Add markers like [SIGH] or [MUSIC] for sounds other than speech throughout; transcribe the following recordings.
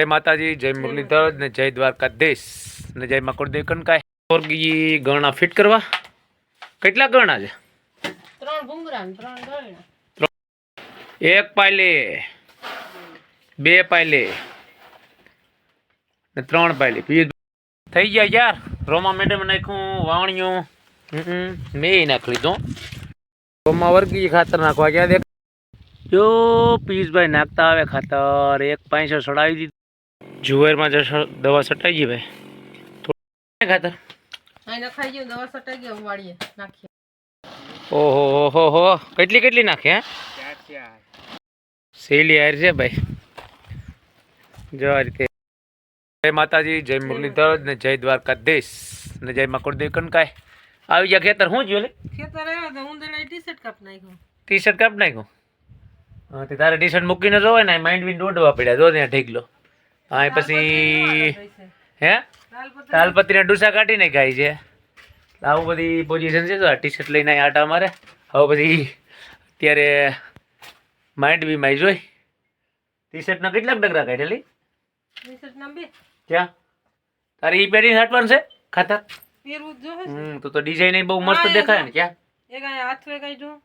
જય માતાજી જય મુરલીધર ને જય દ્વારકાધીશ ને જય મકરદેવ કનકાય ઓરગી ગણા ફિટ કરવા? કેટલા ગણા છે? ત્રણ ભૂંગરા ત્રણ ગણા એક પાયલે બે પાયલે ને ત્રણ પાયલે. પિયુષ થઈ ગયા યાર. રોમા મેડમ નાખ્યું વાવણિયું. હમ મેં નાખ લીધું. રોમા વર્ગી ખાતર નાખવા ગયા દેખ. જો પિયુષભાઈ નાખતા આવે ખાતર. એક પાંચસો સડાવી દીધું. જુવેરમાં જશો દવા સટાઈ ગઈ ભાઈ. થોડું ખાતર. ઓહો હો હો કેટલી કેટલી નાખે સહેલી સેલી હાર છે ભાઈ. જો આ રીતે. જય માતાજી જય મુરલીધર ને જય દ્વારકાધીશ ને જય મકરદેવ કનકાય આવી ગયા ખેતર શું જોયું ખેતર આવ્યો તો ઉંદરડા ટી શર્ટ કાપ નાખ્યું. ટી શર્ટ કાપ નાખ્યું? તારે ટી શર્ટ મૂકીને જોવાય ને માઇન્ડ બી દોડવા પડ્યા જો ત્યાં ઢીકલો. હા એ પછી હે? તાલપત્રીના ડૂસા કાઢીને ખાય છે. આવું બધી પોઝિશન છે તો ટી શર્ટ લઈને આટા મારે હવે પછી અત્યારે માઇન્ડ બી માઈ જોઈ. ટી શર્ટના કેટલાક ડગરા કાઢેલી? ક્યાં? તારે ઈ પહેરીને હાટવાનું છે? ખાતર. હમ તો તો ડિઝાઇન બહુ મસ્ત દેખાય ને ક્યાં? એક હાથવે કાઢ્યું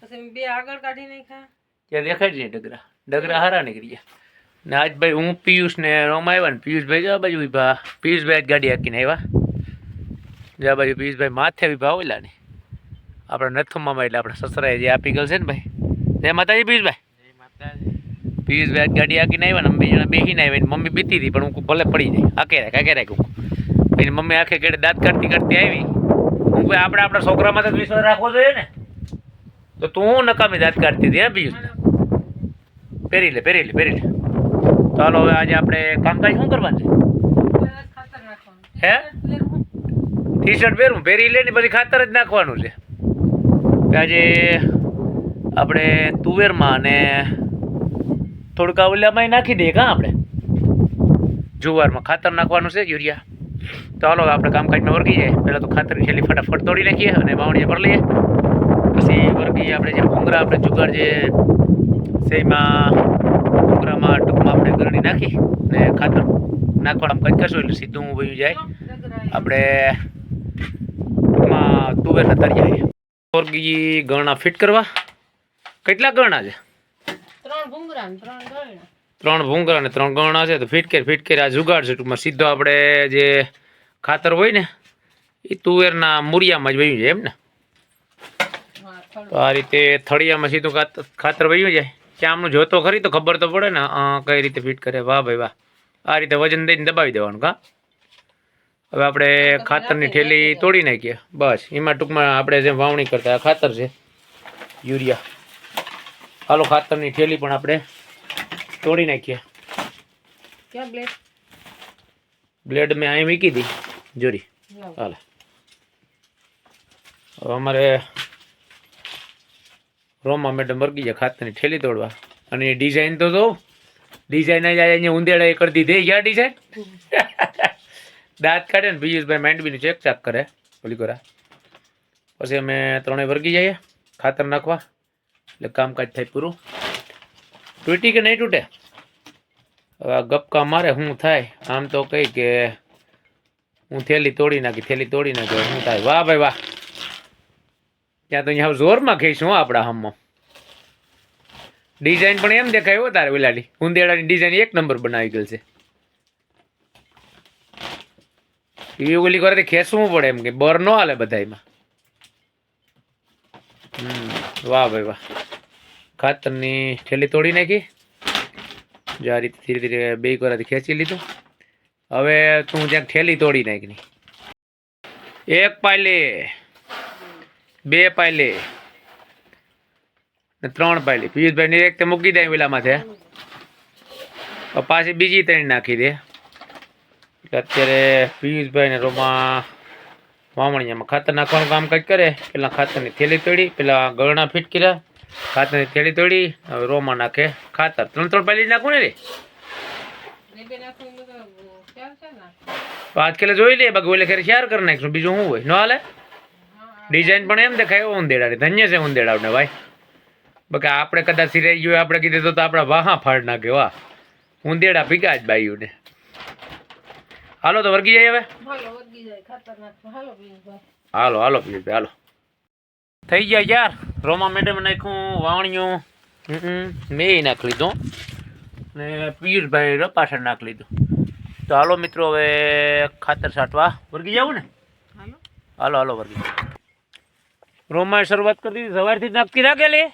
પછી બે આગળ કાઢીને નાખ્યા ત્યાં દેખાય છે ડગરા. ડગરા હારા નીકળી ગયા. ને આજ ભાઈ હું પિયુષ ને રોમ આવ્યા ને પિયુષભાઈ જવા બાજુ વિભા પિયુષભાઈ જ ગાડી હાકીને આવ્યા. જવા બાજુ પિયુષભાઈ માથે વિભા આવેલા ને. આપણા નથુમામાં એટલે આપણા સસરાએ જે આપી ગયેલ છે ને ભાઈ. જય માતાજી પિયુષભાઈ પિયુષભાઈ આજ ગાડી હાકીને આવ્યા ને અમે જણા બેહીને આવ્યા મમ્મી બીતી હતી પણ હું ભલે પડી જાય. આકે રાખ આકે રાખ એની મમ્મી આખે કેડે દાંત કાઢતી કાઢતી આવી. હું ભાઈ આપણે આપણા છોકરામાં તો વિશ્વાસ રાખવો જોઈએ ને. તો તું હું નકામી દાંત કાઢતી હતી હા પિયુષ? પહેરી લે પહેરી લે પહેરી લે. ચાલો હવે આજે આપણે કામકાજ શું કરવાનું છે? હે? ટી શર્ટ પહેરવું પહેરી લે ને પછી ખાતર જ નાખવાનું છે. આજે આપણે તુવેરમાં અને થોડુંક ઓલામાં નાખી દઈએ કાં આપણે? જુવારમાં ખાતર નાખવાનું છે યુરિયા. તો હાલો આપણે કામકાજમાં વર્ગી જાય. પહેલાં તો ખાતર છેલ્લી ફટાફટ તોડી નાખીએ અને વાવણીએ પર લઈએ. પછી વર્ગી આપણે જે ભૂંગરા આપણે જુગાડ જે છે એમાં ભૂંગરામાં ટૂંકમાં આપણે ગરણી નાખી ને ખાતર નાખવાનું કંઈ કરશું એટલે સીધું વયું જાય. આપણે ટૂંકમાં તુવેરના તરિયા ઓરગી ગણા ફિટ કરવા. કેટલા ગણા છે? ત્રણ ભૂંગરા ને ત્રણ ગણા છે તો ફિટ કરી ફિટ કરી આ જુગાડ છે ટૂંકમાં સીધો આપણે જે ખાતર હોય ને એ તુવેરના મૂરિયામાં જ વયું જાય એમ ને? તો આ રીતે થળિયામાં સીધું ખાતર વયું જાય. આમનું જોતો ખરી તો ખબર તો પડે ને કઈ રીતે ફિટ કરે. વાહ ભાઈ વાહ. આ રીતે વજન દઈને દબાવી દેવાનું કા? હવે આપણે ખાતરની ઠેલી તોડી નાખીએ. બસ. એમાં ટૂંકમાં આપણે જેમ વાવણી કરતા ખાતર છે. યુરિયા. હાલો ખાતરની ઠેલી પણ આપણે તોડી નાખીએ. ક્યાં બ્લેડ? મેં અહીં મૂકી દી. જોરી. હાલે. હવે અમારે રોમા મેડમ વર્ગી જાય ખાતરની ઠેલી તોડવા. અને એ ડિઝાઇન તો જો ડિઝાઇન જ અહીંયા ઉંદેડા એ કરી દીધી. ગયા ડિઝાઇન [LAUGHS] દાંત કાઢે ને પિયુષભાઈ માંડવીનું ચેક ચાક કરે. ઓલી કોરા. પછી અમે ત્રણેય વર્ગી જઈએ ખાતર નાખવા. એટલે કામકાજ થાય પૂરું. તૂટી કે નહીં તૂટે? હવે આ ગપકા મારે શું થાય? આમ તો કહી કે હું થેલી તોડી નાખી થેલી તોડી નાખી શું થાય? વાહ ભાઈ વાહ. ત્યાં તો અહીંયા જોરમાં ખેંચું આપણા હમમાં. ડિઝાઇન પણ એમ દેખાય, હો, તારે ઓલાની ઉંદેડાની ડિઝાઇન એક નંબર બનાવી ગયેલ છે. એ ઓલી કરે ખેંચવું પડે એમ કે, બર ન હાલે બધાયમાં. હમ, વાહ ભાઈ વાહ. ખાતરની થેલી તોડી નાખી. જો આ રીતે ધીરે ધીરે બે કોરાથી ખેંચી લીધું. હવે તું જ્યાં ઠેલી તોડી નાખી એક પાયલે. બે પાયલે. ને ત્રણ પાયલી. પિયુષભાઈ ની એક મૂકી દે પેલા માથે પાછી બીજી ત્રણ નાખી દે. અત્યારે પિયુષભાઈ ને રોમા વામણીયામાં ખાતર નાખવાનું કામ કંઈક કરે. પેલા ખાતરની થેલી તોડી, પેલા ગળણા ફિટ કર્યા. ખાતરની થેલી તોડી, હવે રોમા નાખે ખાતર. ત્રણ ત્રણ પાયલી જ નાખવું ને રે? પાંચ કિલો નાખું જોઈ લે, બાકી ઓલે ખેર શેર કરી નાખશું. બીજું શું હોય? ન હાલે? ડિઝાઇન પણ એમ દેખાય એવો ઉંદેડાની ધન્ય છે ઉંદેડાને ભાઈ. બાકી આપણે કદાચ સિરાઈ ગયું આપણે કીધું તો આપણા વાહા ફાડ નાખે વાહ. ઉંદેડા ભીગા જ બાયુને હાલો તો વર્ગી જાય હવે? હાલો હાલો પીએ હાલો થઈ ગયા યાર. રોમા મેડમ નાખ્યું વાવણિયું. મેં નાખી લીધું. ને પિયુષભાઈ રપાસર નાખી લીધું. તો હાલો મિત્રો હવે ખાતર છાંટવા. વર્ગી જવું ને? હાલો. હાલો હાલો વર્ગી. રોમાએ શરૂઆત કરી દીધી, સવારથી જ નાખતી રાખેલી?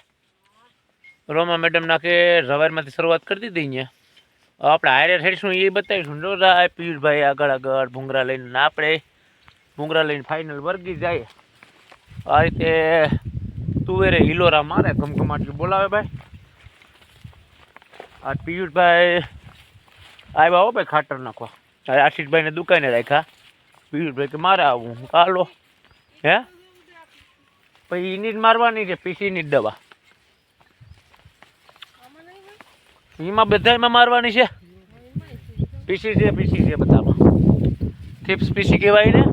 રોમા મેડમ નાખે, સવારમાંથી શરૂઆત કરી દીધી અહીંયા. આપણે હારે થઈશું એ બતાવીશું. જો રાય પિયુષભાઈ આગળ આગળ ભૂંગરા લઈને આપણે, ભૂંગરા લઈને ફાઇનલ વર્ગી જાય. આ રીતે તુવેરે હિલોરા મારે ઘમઘમાટી બોલાવે ભાઈ. આ પિયુષભાઈ આવ્યા હો ભાઈ ખાતર નાખવા. આશીષભાઈને દુકાને રાખ્યા. પિયુષભાઈ કે મારે આવું હાલો હે? પછી એની જ મારવાની છે પીસીની જ દવા. એમાં બધામાં મારવાની છે? પીસી છે પીસી છે બધામાં. થીપ્સ પીસી કહેવાય ને?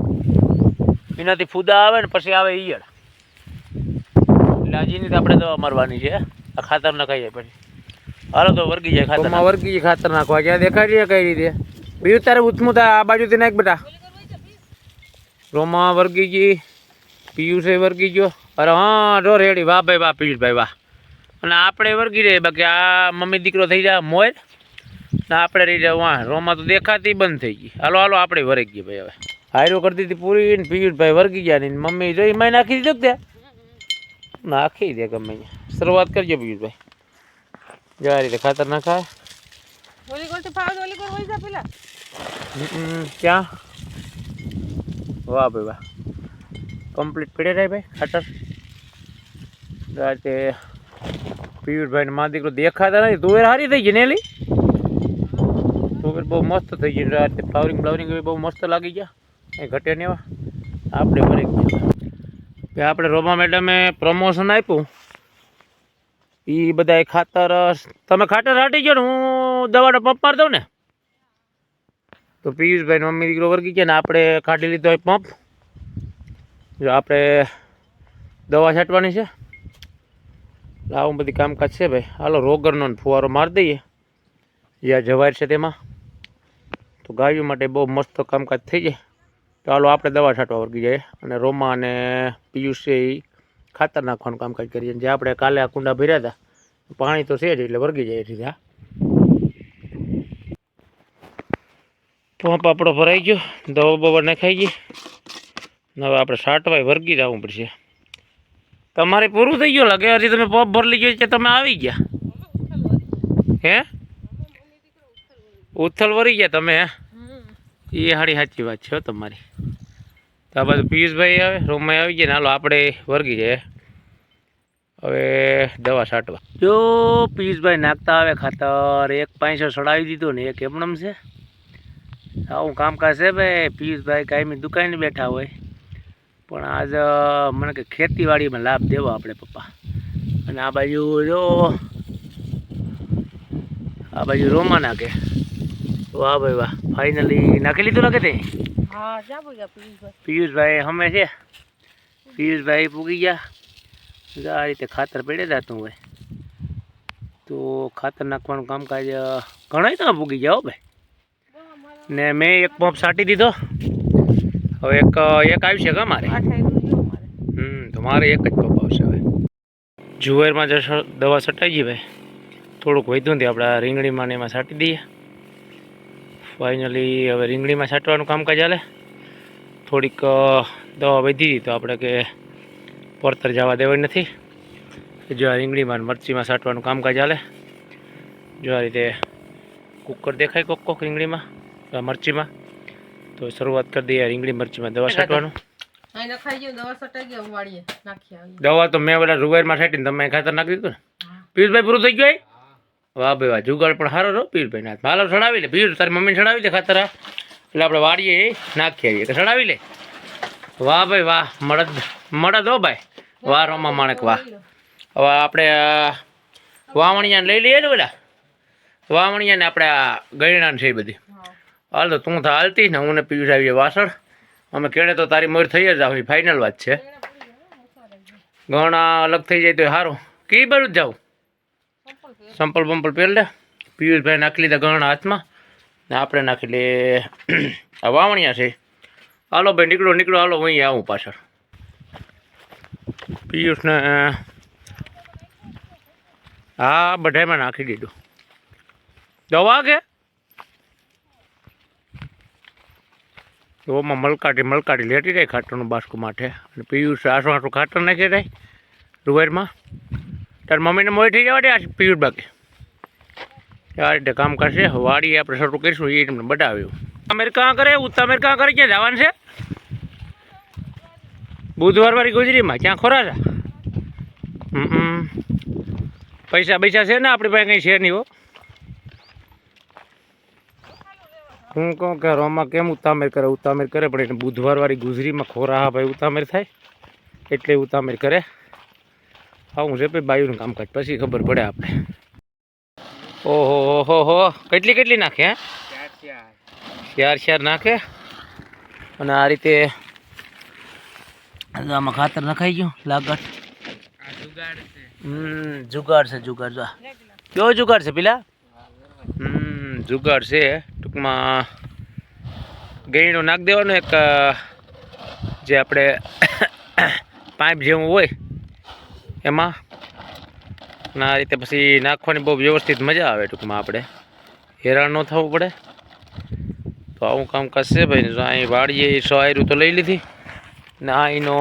એનાથી ફૂદા આવે ને પછી આવે ઈયળ. એટલે આજીની તો આપણે દવા મારવાની છે આ ખાતર નખાઈ જાય પછી. હાલો તો વર્ગી જાય ખાતર વર્ગી જાય ખાતર નાખવા? ક્યાં દેખાય છે કઈ રીતે? બીજું તારે ઉથમું આ બાજુથી નાખ બેટા. રોમા વર્ગી ગઈ. પિયુષે વર્ગી ગયો. અરે હા જો રેડી. વાહ ભાઈ વાહ પિયુષભાઈ વાહ. અને આપણે વર્ગી રહીએ. બાકી આ મમ્મી દીકરો થઈ જાય મોર ને આપણે રહી જાય વાહ રોમા તો દેખાતી બંધ થઈ ગઈ. હાલો હાલો આપણે વરગી ગઈ ભાઈ હવે. હાયરો કરતી હતી પૂરી ને પિયુષભાઈ વર્ગી ગયા ને મમ્મી જોઈ મેં નાખી દીધું ત્યાં? નાખી દે ગમે શરૂઆત કરજો પિયુષભાઈ. જવા રીતે ખાતર નાખાય ક્યાં? વાહ ભાઈ વાહ. કમ્પ્લીટ પીડે રહે ભાઈ, ખાતર. રાતે પિયુષભાઈ મા દીકરો દેખાતા નથી. તુવેર સારી થઈ ગઈ ને એલી તુવેર બહુ મસ્ત થઈ ગઈ. રાતે ફ્લાવરિંગ ફ્લાવરિંગ બહુ મસ્ત લાગી ગયા. એ ઘટે ને એવા. આપણે ભરી ગયા આપણે રોમા મેડમે પ્રમોશન આપ્યું. એ બધા ખાતર, તમે ખાતર હાટી ગયો ને, હું દવાનો પંપ મારી દઉં ને. તો પિયુષભાઈ મમ્મી દીકરો વર્ગી ગયા ને, આપણે કાઢી લીધો હોય પંપ જો આપણે દવા છાંટવાની છે. આવું બધી કામકાજ છે ભાઈ. હાલો, રોગરનો ફુવારો મારી દઈએ. જ્યાં જવાય છે તેમાં. તો ગાયો માટે બહુ મસ્ત કામકાજ થઈ જાય. તો હાલો, આપણે દવા છાંટવા વર્ગી જઈએ અને રોમા અને પિયુષે ખાતર નાખવાનું કામકાજ કરીએ. જે આપણે કાલે આ કુંડા ભર્યા હતા. પાણી તો છે જ એટલે વર્ગી જાય સીધા પંપ આપણો ભરાઈ ગયો. દવા બવા નાખાઈ ગઈ. હવે આપણે સાટવાય વર્ગી જવું પડશે. તમારે પૂરું થઈ ગયું લાગે? હજી તમે પોપ ભરી ગયો છે તમે આવી ગયા? હે? ઉથલ વરી ગયા તમે એ હાડી સાચી વાત છે તમારી. તો આ બધું પિયુષભાઈ આવે રૂમમાં આવી ગયા ને હાલો આપણે વર્ગી જાય હવે દવા છાંટવા જો પિયુષભાઈ નાખતા આવે ખાતર એક પાંચસો સડાવી દીધો ને એક એમણમ છે. આવું કામકાજ છે ભાઈ પિયુષભાઈ કાયમી દુકાને બેઠા હોય. પણ આજ મને કે ખેતીવાડીમાં લાભ દેવો આપણે પપ્પા. અને આ બાજુ જો આ બાજુ રોમા નાખે વાહ ભાઈ વાહ ફાઇનલી નાખી લીધું નાખે તે? પિયુષભાઈ. હમે છે. પિયુષભાઈ પૂગી ગયા. આ રીતે ખાતર પડે જતું હોય તો ખાતર નાખવાનું કામકાજ ઘણા તમે પૂગી હો ભાઈ. ને મેં એક પંપ છાંટી દીધો. હવે એક એક આવશે કે મારે હમ તો મારે એક જ પંપ આવશે હવે. જુવેરમાં જે દવા છટાઈ ગઈ ભાઈ. થોડુંક વધ્યું તે આપણે આ રીંગણીમાં ને એમાં છાંટી દઈએ. ફાઇનલી હવે રીંગણીમાં છાંટવાનું કામકાજ ચાલે થોડીક દવા વધી હતી તો આપણે કે પરતર જવા દેવાય નથી. જો આ રીંગણીમાં મરચીમાં છાંટવાનું કામકાજ ચાલે જો આ રીતે કુકર દેખાય કોક કોક રીંગણીમાં મરચીમાં. તો શરૂઆત કરી દઈએ રીંગણી મરચીમાં. દવા છાંટવાનું? દવા વાળીએ તો મેં બધા રૂવાઈમાં છાંટીને તમે ખાતર નાખી દીધું ને? પિયુષભાઈ પૂરું થઈ ગયું? વાહ ભાઈ વાહ જુગાડ પણ સારો રહો પિયુષભાઈ ના. હાલો ચડાવી લે પિયુષ તારી મમ્મીને ચડાવી દે ખાતર એટલે આપણે વાડીએ એ નાખી આવીએ તો ચડાવી લે. વાહ ભાઈ વાહ મળદ મળદ હો ભાઈ. વાહ રોમા માણેક વાહ. હવે આપણે વાવણિયાને લઈ લઈએ ને બધા વાવણિયાને આપણે ગયણાને છે બધી. હાલ તો તું તો હાલતી ને, હું ને પિયુષ આવીએ વાસણ. અમે કેળે તો તારી મોર થઈ જ આવી ફાઇનલ વાત છે. ઘણા અલગ થઈ જાય તો સારું કઈ બાજુ જાવ સંપલ બંપલ પહેર લે. પિયુષભાઈ નાખી લીધા ઘણા હાથમાં. ને આપણે નાખી લે, આ વાવણિયા છે. હાલો ભાઈ, નીકળો નીકળો, હાલો, હું આવું પાછળ. પિયુષને હા બધામાં નાખી દીધું. દવા કે? ઓમાં મલકાટી મલકાટી લેટી જાય ખાટરનું બાસ્કુ માટે અને પિયુષ આસું આસું ખાટર નાખી જાય રૂવેરમાં તાર મમ્મીને મોઈ થઈ જવા દે આ પિયુષ બાકી. આ રીતે કામ કરશે. વાડી આપણે શરૂ કરીશું, એ તમને બતાવ્યું. અમેર કાં કરે? ઉત્તર કાં કરે? ક્યાં જવાનું છે? બુધવાર વાળી ગુજરીમાં, ક્યાં ખોરા પૈસા પૈસા છે ને આપણી પાસે, કંઈ છે નહીં હો. હું કહું કે રોમાં કેમ ઉતામેર કરે? ઉતામેર કરે પણ એટલે બુધવાર વાળી ગુજરીમાં ખોરા હા ભાઈ ઉતામેર થાય. એટલે ઉતામેર કરે. આવું છે ભાઈ બાયુનું કામકાજ. પછી ખબર પડે આપણે. ઓહો હો હો. કેટલી કેટલી નાખે હે? ચાર ચાર. નાખે. અને આ રીતે આમાં ખાતર નખાઈ ગયું લાગત. જુગાડ છે. જુગાડ જો કયો જુગાડ છે પેલા? હમ જુગાડ છે. ટૂંકમાં ગઈણું નાખ દેવાનું, એક જે આપણે પાઇપ જેવું હોય, એમાં. ના રીતે પછી નાખવાની બહુ વ્યવસ્થિત મજા આવે ટૂંકમાં આપણે. હેરાન ન થવું પડે. તો આવું કામ કરશે ભાઈ અહીં વાડીએ સો આયરું તો લઈ લીધી. ને આ એનો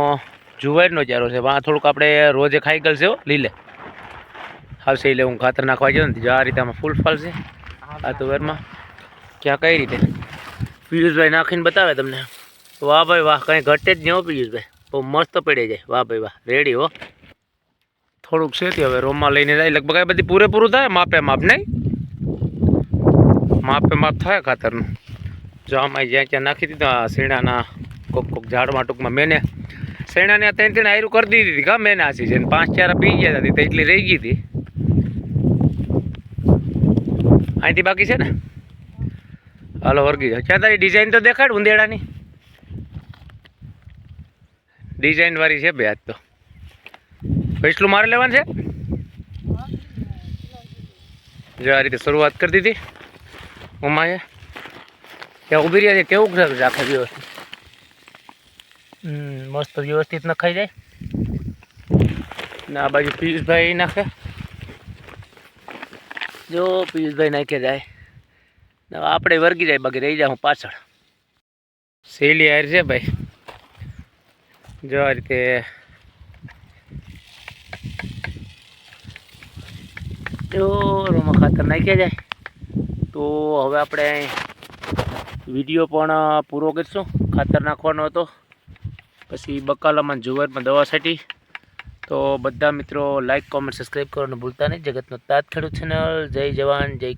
જુવારનો ચારો છે. આ થોડુંક આપણે રોજે ખાઈ ગલશે હો લીલે હાલશે એટલે હું ખાતર નાખવા જાઉં ને આ રીતે આમાં ફૂલ ફાલશે. આ તુવેરમાં ક્યાં કઈ રીતે? પિયુષભાઈ નાખીને બતાવે તમને. વાહ ભાઈ વાહ, કંઈ ઘટે જ નહીં હો પિયુષભાઈ. બહુ મસ્ત પડી જાય. વાહ ભાઈ વાહ, રેડી હો. થોડુંક છે હવે, રોમમાં લઈને જાય. લગભગ આ બધી પૂરેપૂરું થાય? માપે માપ નહીં? માપે માપ થાય ખાતરનું. જો આમાં જ્યાં ત્યાં નાખી દીધું શેણાના કોક કોક ઝાડમાં ટૂંકમાં મેને. શેણાને ત્રણ ત્રણ આયરું કરી દીધી હતી ગમે મેને આસી છે. પાંચ ચાર પી ગયા હતી, તો એટલી રહી ગઈ હતી. અહીંથી બાકી છે ને? હાલો વર્ગી જાઓ ક્યાં તારી ડિઝાઇન તો દેખાડ ઉંદેડાની? ડિઝાઇન વાળી છે બે આજ તો. પૈસલું મારે લેવાનું છે? જો આ રીતે શરૂઆત કરી દીધી. ઉમાએ. ત્યાં ઊભી રહ્યા છે? કેવું છે રાખે વ્યવસ્થિત? મસ્ત વ્યવસ્થિત નખાઈ જાય. ને આ બાજુ પિયુષભાઈ નાખે. જો પિયુષભાઈ નાખે જાય. આપણે વર્ગી જાય બાકી રહી જાઉં પાછળ. સેલી હાર છે ભાઈ. જો આ રીતે. જો રૂમમાં ખાતર નાખ્યા જાય. તો હવે આપણે વીડિયો પણ પૂરો કરીશું. ખાતર નાખવાનો હતો. પછી બકાલામાં જુવારમાં દવા છાંટી. તો બધા મિત્રો લાઇક કોમેન્ટ સબસ્ક્રાઈબ કરવાનું ભૂલતા નહીં. જગતનો તાત ખેડૂત ચેનલ જય જવાન જય